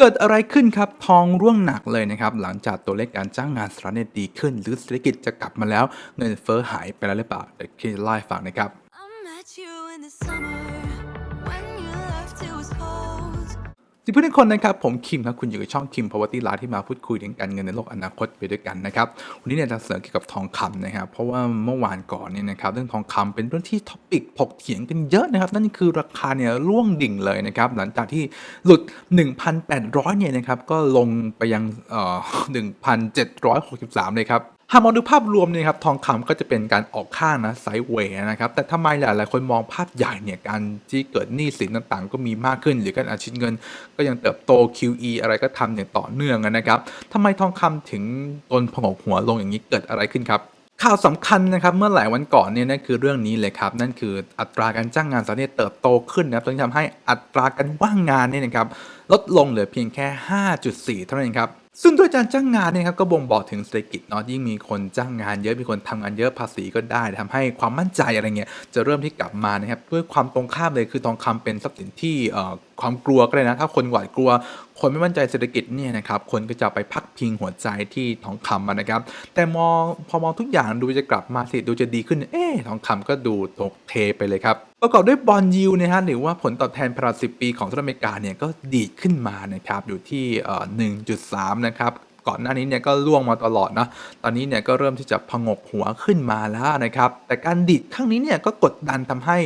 เกิดอะไรขึ้นครับทองร่วงหนักเลยนะครับ หลังจากตัวเลขการจ้างงานสหรัฐเนี่ยดีขึ้น หรือเศรษฐกิจจะกลับมาแล้วเงินเฟ้อหายไปแล้วหรือเปล่าเดี๋ยวคิดไล่ฟังนะครับ สิเพื่อนทุกคนนะครับผมคิมครับคุณอยู่กับช่องคิม Poverty Life ที่มาพูดคุยถึงการเงินในโลกอนาคตไปด้วยกันนะครับวันนี้เนี่ยจะเสนอเกี่ยวกับทองคำนะครับเพราะว่าเมื่อวานก่อนเนี่ยนะครับเรื่องทองคำเป็นเรื่องที่ท็อปิกถกเถียงกันเยอะนะครับนั่นคือราคาเนี่ยร่วงดิ่งเลยนะครับหลังจากที่หลุด 1,800เนี่ยนะครับก็ลงไปยังเอ่อ1,763 เลยครับ หากมองดูภาพรวมเนี่ยครับทองคำก็จะเป็นการออกข้างนะไซด์เวย์นะครับแต่ทำไมหลายๆคนมองภาพใหญ่เนี่ยการที่เกิดหนี้สินต่างๆ ก็มีมากขึ้น หรือการอาชีพเงิน ก็ยังเติบโต QE อะไรก็ทำอย่างต่อเนื่องนะครับทำไมทองคำถึงตนผงกหัวลงอย่างนี้เกิดอะไรขึ้นครับข่าวสำคัญนะครับเมื่อหลายวันก่อนเนี่ยนั่นคือเรื่องนี้เลยครับ นั่นคืออัตราการจ้างงานสหรัฐเติบโตขึ้นนะครับจนทำให้อัตราการว่างงานเนี่ยนะครับลดลงเหลือเพียงแค่ 5.4 เท่านั้นครับ ซึ่งด้วยการจ้างงานเนี่ยครับก็บ่งบอกถึงเศรษฐกิจเนาะยิ่งมีคนจ้างงานเยอะมีคนทำงานเยอะภาษีก็ได้ทำให้ความมั่นใจอะไรเงี้ยจะเริ่มที่กลับมานะครับด้วยความตรงข้ามเลยคือทองคำเป็นทรัพย์สินที่ ความกลัวก็เลยนะ ถ้าคนหวาดกลัว คนไม่มั่นใจเศรษฐกิจเนี่ยนะครับคนก็จะไปพักพิงหัวใจที่ทองคำนะครับ แต่มองพอมองทุกอย่างดูจะกลับมาสิดูจะดีขึ้น เอ๊ทองคำก็ดูตกเทไปเลยครับประกอบด้วยบอลยิวนะฮะหรือว่าผลตอบแทนพันสิบปีของสหรัฐอเมริกาเนี่ยก็ดีดขึ้นมานะครับอยู่ที่เอ่อ1.3 นะครับก่อนหน้านี้เนี่ยก็ล่วงมาตลอดนะ ตอนนี้เนี่ยก็เริ่มที่จะพงกหัวขึ้นมาแล้วนะครับ แต่การดิดครั้งนี้เนี่ยก็กดดันทำให้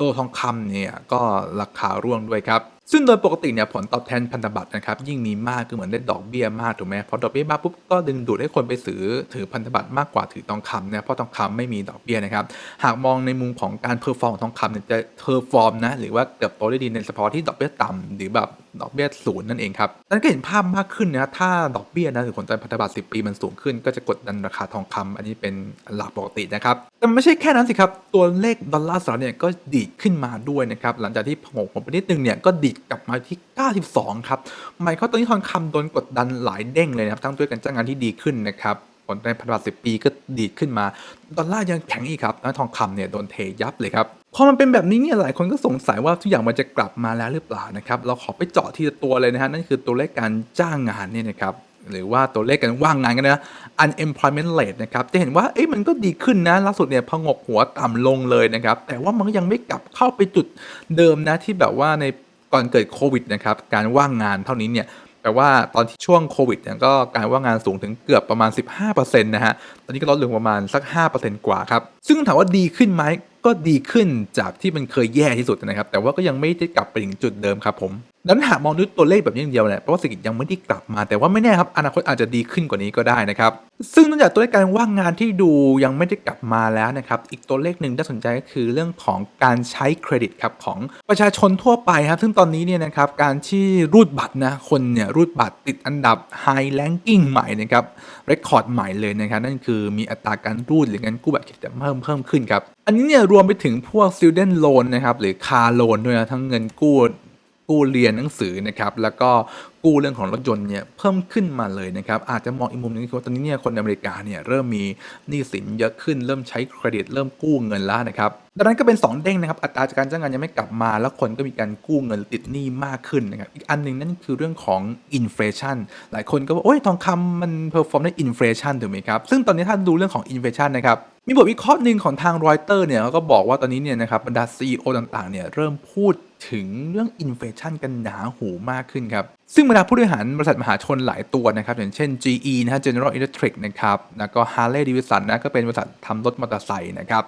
ตัวทองคำเนี่ยก็ราคาร่วงด้วยครับ ซึ่งโดยปกติเนี่ยผลตอบแทนพันธบัตรนะครับยิ่งมีมากก็เหมือนได้ดอกเบี้ยมากถูกไหมพอดอกเบี้ยมากปุ๊บก็ดึงดูดให้คนไปซื้อถือพันธบัตรมากกว่าถือทองคำเนี่ยเพราะทองคำไม่มีดอกเบี้ยนะครับหากมองในมุมของการเพอร์ฟอร์มของทองคำเนี่ยจะเพอร์ฟอร์มนะหรือว่าเติบโตได้ดีในเฉพาะที่ดอกเบี้ยต่ำหรือแบบดอกเบี้ยศูนย์นั่นเองครับนั้นก็เห็นภาพมากขึ้นนะถ้าดอกเบี้ยนะหรือผลตอบแทนพันธบัตร10 ปีมันสูงขึ้น ก็จะกดดันราคาทองคำอันนี้เป็นหลักปกตินะครับแต่มันไม่ใช่แค่นั้นสิครับตัวเลขดอลลาร์สหรัฐเนี่ยก็ดีดขึ้นมาด้วยนะครับหลังจากที่ผงกผมไปนิดนึงเนี่ยก็ดีดกลับมาที่ 92 ครับหมายความตอนนี้ทองคำโดนกดดันหลายเด้งเลยนะครับ ทั้งด้วยการจ้างงานที่ดีขึ้นนะครับผลตอบแทนพันธบัตร10ปีก็ดีขึ้นมา ดอลลาร์ยังแข็งอีกครับแล้วทองคำเนี่ยโดนเทยับเลยครับ พอมันเป็นแบบนี้เนี่ยหลายคนก็สงสัยว่าทุกอย่างมันจะกลับมาแล้วหรือเปล่านะครับ เราขอไปเจาะทีละตัวเลยนะฮะ นั่นคือตัวเลขการจ้างงานเนี่ยนะครับหรือว่าตัวเลขการว่างงานกันนะ unemployment rate นะครับ จะเห็นว่าเอ๊ะมันก็ดีขึ้นนะ ล่าสุดเนี่ยพงกหัวต่ำลงเลยนะครับ แต่ว่ามันก็ยังไม่กลับเข้าไปจุดเดิมนะที่แบบว่าใน ก่อนเกิดโควิดนะครับการว่างงานเท่านี้เนี่ยแปลว่าตอนที่ช่วงโควิดเนี่ยก็การว่างงานสูงถึงเกือบประมาณ 15%นะฮะตอนนี้ก็ลดลงประมาณสัก 5%กว่าครับ ซึ่งถามว่าดีขึ้นไหมก็ดีขึ้นจากที่มันเคยแย่ที่สุดนะครับ แต่ว่าก็ยังไม่ได้กลับไปถึงจุดเดิมครับผม นั้นหากมองด้วยตัวเลขแบบนี้อย่างเดียวเนี่ยเพราะว่าเศรษฐกิจยังไม่ได้กลับมา แต่ว่าไม่แน่ครับอนาคตอาจจะดีขึ้นกว่านี้ก็ได้นะครับ ซึ่งนอกจากตัวเลขการว่างงานที่ดูยังไม่ได้กลับมาแล้วนะครับ อีกตัวเลขหนึ่งที่น่าสนใจก็คือเรื่องของการใช้เครดิตครับของประชาชนทั่วไปครับ ซึ่งตอนนี้เนี่ยนะครับการที่รูดบัตรนะคนเนี่ยรูดบัตรติดอันดับ High Ranking ใหม่นะครับเรคคอร์ดใหม่เลยนะครับนั่นคือมีอัตราการรูดหรือการกู้บัตรเครดิตเพิ่มเพิ่มขึ้นครับอันนี้เนี่ยรวมไปถึงพวก student loan นะครับหรือ car loan ด้วยนะทั้งเงินกู้ กู้เรียนหนังสือนะครับแล้วก็กู้เรื่องของรถยนต์เนี่ยเพิ่มขึ้นมาเลยนะครับอาจจะมองอีกมุมหนึงคือว่าตอนนี้เนี่ยคนอเมริกาเนี่ยเริ่มมีหนี้สินเยอะขึ้นเริ่มใช้เครดิตเริ่มกู้เงินแล้วนะครับดังนั้นก็เป็น 2 เด้งนะครับอัตราการจ้างงานยังไม่กลับมา แล้วคนก็มีการกู้เงินติดหนี้มากขึ้นนะครับอีกอันหนึ่งนั่นคือเรื่องของอินฟลชันหลายคนก็บอกโอ้ยทองคำมันเพอร์ฟอร์มได้อินฟลชันถูกไหมครับซึ่งตอนนี้ถ้าดูเรื่องของอินฟลชันนะครับ มีบทวิเคราะห์หนึ่งของทางรอยเตอร์เนี่ยเขาก็บอกว่าตอนนี้เนี่ยนะครับบรรดาซีอต่างๆเนี่ยเริ่มพูดถึงเรื่องอินเฟชันกันหนาหูมากขึ้นครับซึ่งบรรดาผู้บริหารบริษัทมหาชนหลายตัวนะครับ อย่างเช่น GE นะฮะ General Electric นะครับ แล้วก็ Harley Davidson นะ ก็เป็นบริษัททำรถมอเตอร์ไซค์นะครับ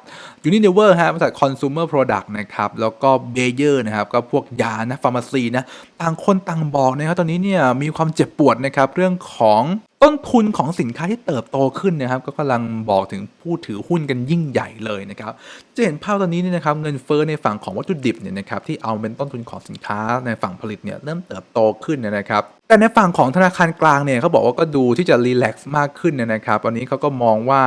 Unilever ฮะ บริษัท Consumer Product นะครับ แล้วก็ Bayer นะครับ ก็พวกยา นะฟาร์มาซีนะ ต่างคนต่างบอกนะครับตอนนี้เนี่ย มีความเจ็บปวดนะครับ เรื่องของต้นทุนของสินค้าที่เติบโตขึ้นนะครับ ก็กำลังบอกถึงผู้ถือหุ้นกันยิ่งใหญ่เลยนะครับจะเห็นภาพตอนนี้เนี่ยนะครับเงินเฟ้อในฝั่งของวัตถุดิบเนี่ยนะครับที่เอาเป็นต้นทุนของสินค้าในฝั่งผลิตเนี่ยเริ่มเติบโตขึ้นนะครับแต่ในฝั่งของธนาคารกลางเนี่ยเขาบอกว่าก็ดูที่จะรีแลกซ์มากขึ้นนะครับตอนนี้เขาก็มองว่า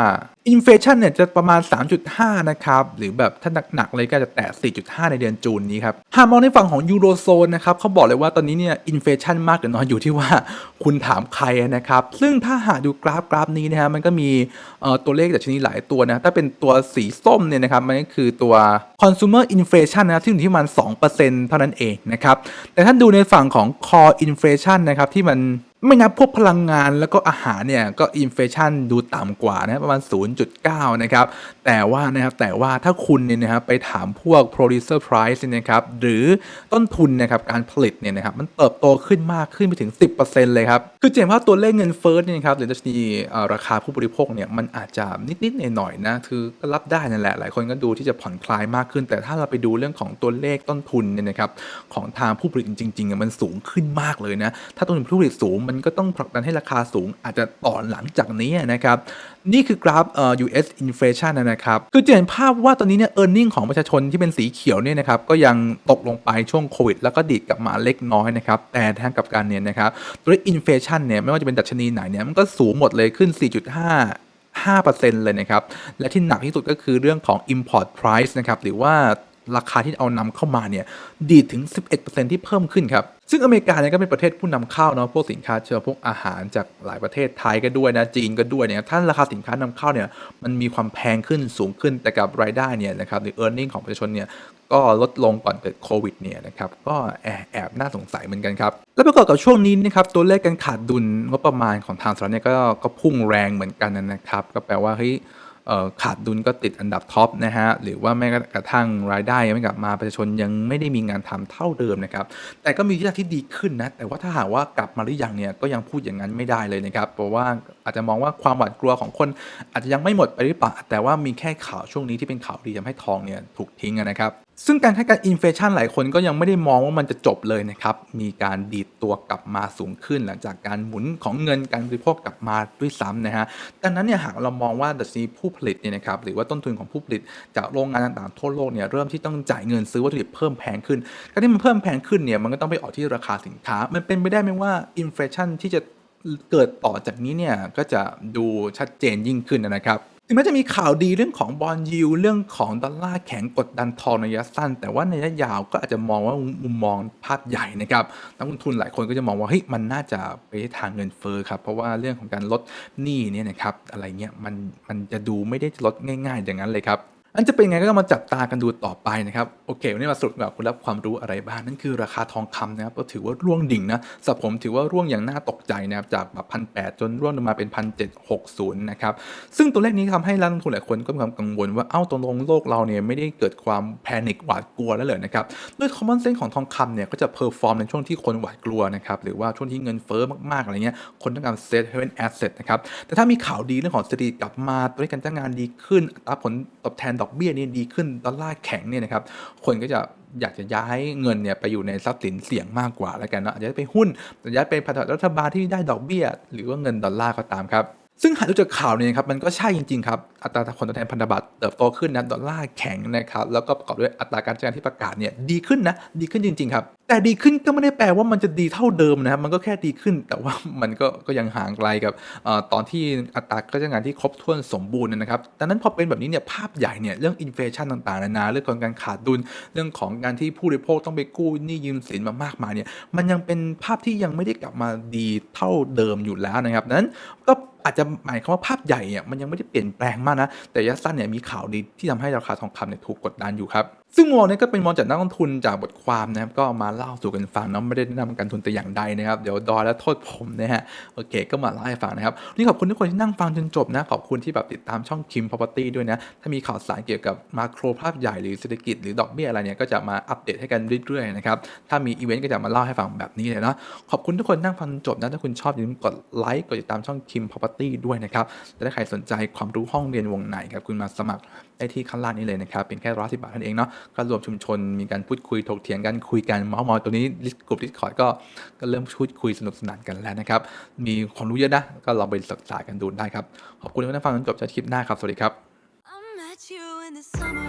อินเฟชันเนี่ยจะประมาณ 3.5 นะครับ หรือแบบถ้าหนักๆเลยก็จะแตะ 4.5 ในเดือนจูนนี้ครับ หากมองในฝั่งของยูโรโซนนะครับเขาบอกเลยว่าตอนนี้เนี่ยอินเฟชันมากหรือน้อยอยู่ที่ว่าคุณถามใครนะครับ ซึ่งถ้าหากดูกราฟกราฟนี้นะฮะมันก็มีตัวเลขจากชนิดหลายตัวนะ ถ้าเป็นตัวสีส้มเนี่ยนะครับ มันก็คือตัว consumer inflation นะครับที่อยู่ที่ประมัน2%เท่านั้นเองนะครับ แต่ถ้าดูในฝั่งของ core inflation นะครับที่มัน ไม่นับพวกพลังงานแล้วก็อาหารเนี่ยก็อินเฟชันดูต่ำกว่านะประมาณ 0.9 นะครับ แต่ว่านะครับแต่ว่าถ้าคุณเนี่ยนะครับไปถามพวก producer price เนี่ยนะครับหรือต้นทุนนะครับการผลิตเนี่ยนะครับมันเติบโตขึ้นมากขึ้นไปถึง 10%เลยครับ คือเห็นว่าตัวเลขเงินเฟ้อเนี่ยครับหรือดัชนีเอ่อราคาผู้บริโภคเนี่ยมันอาจจะนิดๆหน่อยๆนะคือก็รับได้นั่นแหละหลายคนก็ดูที่จะผ่อนคลายมากขึ้น แต่ถ้าเราไปดูเรื่องของตัวเลขต้นทุนเนี่ยนะครับของทางผู้ผลิตจริงๆมันสูงขึ้นมากเลยนะถ้าต้นทุนผู้ผลิตสูงมันก็ต้องผลักดันให้ราคาสูงอาจจะต่อหลังจากนี้นะครับ นี่คือกราฟเอ่อ US inflation นะครับคือจะเห็นภาพว่าตอนนี้เนี่ย earning ของประชาชนที่เป็นสีเขียวเนี่ยนะครับก็ยังตกลงไปช่วงโควิด แล้วก็ดีดกลับมาเล็กน้อยนะครับแต่ทางกับการเนี่ยนะครับตัวเลข inflation เนี่ยไม่ว่าจะเป็นดัชนีไหนเนี่ยมันก็สูงหมดเลยขึ้น 4.5 5%เลยนะครับ และที่หนักที่สุดก็คือเรื่องของ import price นะครับ หรือว่าราคาที่เอานำเข้ามาเนี่ย ดีดถึง 11%ที่เพิ่มขึ้นครับ ซึ่งอเมริกาเนี่ยก็เป็นประเทศผู้นำเข้าเนาะพวกสินค้าเชื้อพวกอาหารจากหลายประเทศไทยก็ด้วยนะจีนก็ด้วยเนี่ยถ้านราคาสินค้านำเข้าเนี่ยมันมีความแพงขึ้นสูงขึ้นแต่กับรายได้เนี่ยนะครับหรือ e a r n i n g ของประชาชนเนี่ยก็ลดลงก่อนเกิดโควิดเนี่ยนะครับก็แอบแอบน่าสงสัยเหมือนกันครับ และประกอบกับช่วงนี้นะครับตัวเลขการขาดดุลงบประมาณของทางสหรัฐเนี่ยก็ก็พุ่งแรงเหมือนกันนะครับ ก็แปลว่าเฮ้ย ขาดดุลก็ติดอันดับท็อปนะฮะหรือว่าแม้กระทั่งรายได้ยังไม่กลับมาประชาชนยังไม่ได้มีงานทำเท่าเดิมนะครับแต่ก็มีทิศทางที่ดีขึ้นนะแต่ว่าถ้าหากว่ากลับมาหรือยังเนี่ยก็ยังพูดอย่างนั้นไม่ได้เลยนะครับเพราะว่าอาจจะมองว่าความหวาดกลัวของคน อาจจะยังไม่หมดไปหรือเปล่าแต่ว่ามีแค่ข่าวช่วงนี้ที่เป็นข่าวดีทำให้ทองเนี่ยถูกทิ้งนะครับ ซึ่งการคาดการอินเฟชันหลายคนก็ยังไม่ได้มองว่ามันจะจบเลยนะครับ มีการดีดตัวกลับมาสูงขึ้น หลังจากการหมุนของเงินการบริโภคกลับมาด้วยซ้ำนะฮะดังนั้นเนี่ยหากเรามองว่าดัชนีผู้ผลิตเนี่ยนะครับหรือว่าต้นทุนของผู้ผลิตจากโรงงานต่างๆทั่วโลกเนี่ยเริ่มที่ต้องจ่ายเงินซื้อวัตถุดิบเพิ่มแพงขึ้น การที่มันเพิ่มแพงขึ้นเนี่ยมันก็ต้องไปออกที่ราคาสินค้า มันเป็นไปได้ไหมว่าอินเฟชันที่จะเกิดต่อจากนี้เนี่ยก็จะดูชัดเจนยิ่งขึ้นนะครับ ถึงแม้จะมีข่าวดีเรื่องของบอลยิวเรื่องของดอลลาร์แข็งกดดันทองในระยะสั้น แต่ว่าในระยะยาวก็อาจจะมองว่ามุมมองภาพใหญ่นะครับนักลงทุนหลายคนก็จะมองว่าเฮ้ยมันน่าจะไปทางเงินเฟ้อครับเพราะว่าเรื่องของการลดหนี้เนี่ยนะครับอะไรเงี้ยมันมันจะดูไม่ได้ลดง่ายๆ อย่างนั้นเลยครับ อันจะเป็นยังไงก็ต้องมาจับตากันดูต่อไปนะครับโอเควันนี้มาสรุปกับคุณรับความรู้อะไรบ้างนั่นคือราคาทองคำนะครับก็ถือว่าร่วงดิ่งนะสำหรับผมถือว่าร่วงอย่างน่าตกใจนะครับจากแบบพันแจนร่วงลงมาเป็นพันเจ็ดหกศูนย์นะครับซึ่งตัวเลขนี้ทำให้นักลงทุนหลายคนก็มีความกังวลว่าเอ้าตรงลงโลกเราเนี่ยไม่ได้เกิดความแพนิคหวาดกลัวแล้วเลยนะครับด้วย common sense ของทองคำเนี่ยก็จะเพอร์ฟอร์มในช่วงที่คนหวาดกลัวนะครับหรือว่าช่วงที่เงินเฟ้อมากๆอะไรเงี้ยคนต้องการ safe haven asset นะครับแต่ถ้ามีข่าวดีเรื่องของเศรษฐกิจกลับมาตัวเลขการจ้างงานดีขึ้นอัตราผลตอบแทนดอกเบี้ยนี่ดีขึ้นดอลลาร์แข็งเนี่ยนะครับคนก็จะอยากจะย้ายเงินเนี่ยไปอยู่ในทรัพย์สินเสี่ยงมากกว่าแล้วกันเนาะอาจจะไปหุ้นอาจจะย้ายไปพันธบัตรรัฐบาลที่ได้ดอกเบี้ย หรือว่าเงินดอลลาร์ก็ตามครับ ซึ่งหากดูจากข่าวเนี่ยครับมันก็ใช่จริงๆครับอัตราผลตอบแทนพันธบัตรเติบโตขึ้นนะดอลลาร์แข็งนะครับแล้วก็ประกอบด้วยอัตราการจ้างงานที่ประกาศเนี่ยดีขึ้นนะดีขึ้นจริงๆครับแต่ดีขึ้นก็ไม่ได้แปลว่ามันจะดีเท่าเดิมนะครับมันก็แค่ดีขึ้น แต่ว่ามันก็ก็ยังห่างไกลกับอตอนที่อัตราการจ้างงานที่ครบถ้วนสมบูรณ์นะครับดังนั้นพอเป็นแบบนี้เนี่ยภาพใหญ่เนี่ยเรื่องอินเฟชันต่างๆนานาเรื่องของการขาดดุลเรื่องของการที่ผู้บริโภคต้องไปกู้หนี้ยืมสินมามากมายเนี่ยมันยังเป็นภาพที่ยังไม่ได้กลับมาดีเท่าเดิมอยู่แล้วนะครับนั้นก็ อาจจะหมายความว่าภาพใหญ่เนี่ยมันยังไม่ได้เปลี่ยนแปลงมากนะ แต่ระยะสั้นเนี่ยมีข่าวดีที่ทำให้ราคาทองคำเนี่ยถูกกดดันอยู่ครับซึ่งมองนี่ยก็เป็นมองจากนักลงทุนจากบทความนะครับ ก็มาเล่าสู่กันฟังเนาะไม่ได้แนะนำการทุนแต่อย่างใดนะครับ เดี๋ยวดอยแล้วโทษผมนะฮะโอเค ก็มาเล่าให้ฟังนะครับนี่ขอบคุณทุกคนที่นั่งฟังจนจบนะ ขอบคุณที่แบบติดตามช่องคิม property ด้วยนะ ถ้ามีข่าวสารเกี่ยวกับมาโครภาพใหญ่หรือเศรษฐกิจหรือดอกเบี้ยอะไรเนี่ยก็จะมาอัปเดตให้กันเรื่อยๆนะครับถ้ามีอีเวนต์ก็จะมาเล่าให้ฟังแบบนี้เลยเนาะขอบคุณทุกคนนั่งฟังจนจบนะถ้าคุณชอบอย่าลืมกดไลค์กดติดตามช่องคิม property ด้วยนะครับและถ้าใครสนใจความรู้ห้องเรียนวงไหนครับคุณมาสมัคร ได้ที่ข้างล่างนี้เลยนะครับเป็นแค่ร้อยสิบาทนั่นเองเนาะก็รวมชุมชนมีการพูดคุยถกเถียงกันคุยกันเมาส์มอยตัวนี้กลุ่มดิสคอร์ดก็ก็เริ่มพูดคุยสนุกสนานกันแล้วนะครับมีความรู้เยอะนะก็ลองไปศึกษากันดูได้ครับขอบคุณที่มาฟังจนจบจากคลิปหน้าครับสวัสดีครับ I met you in the summer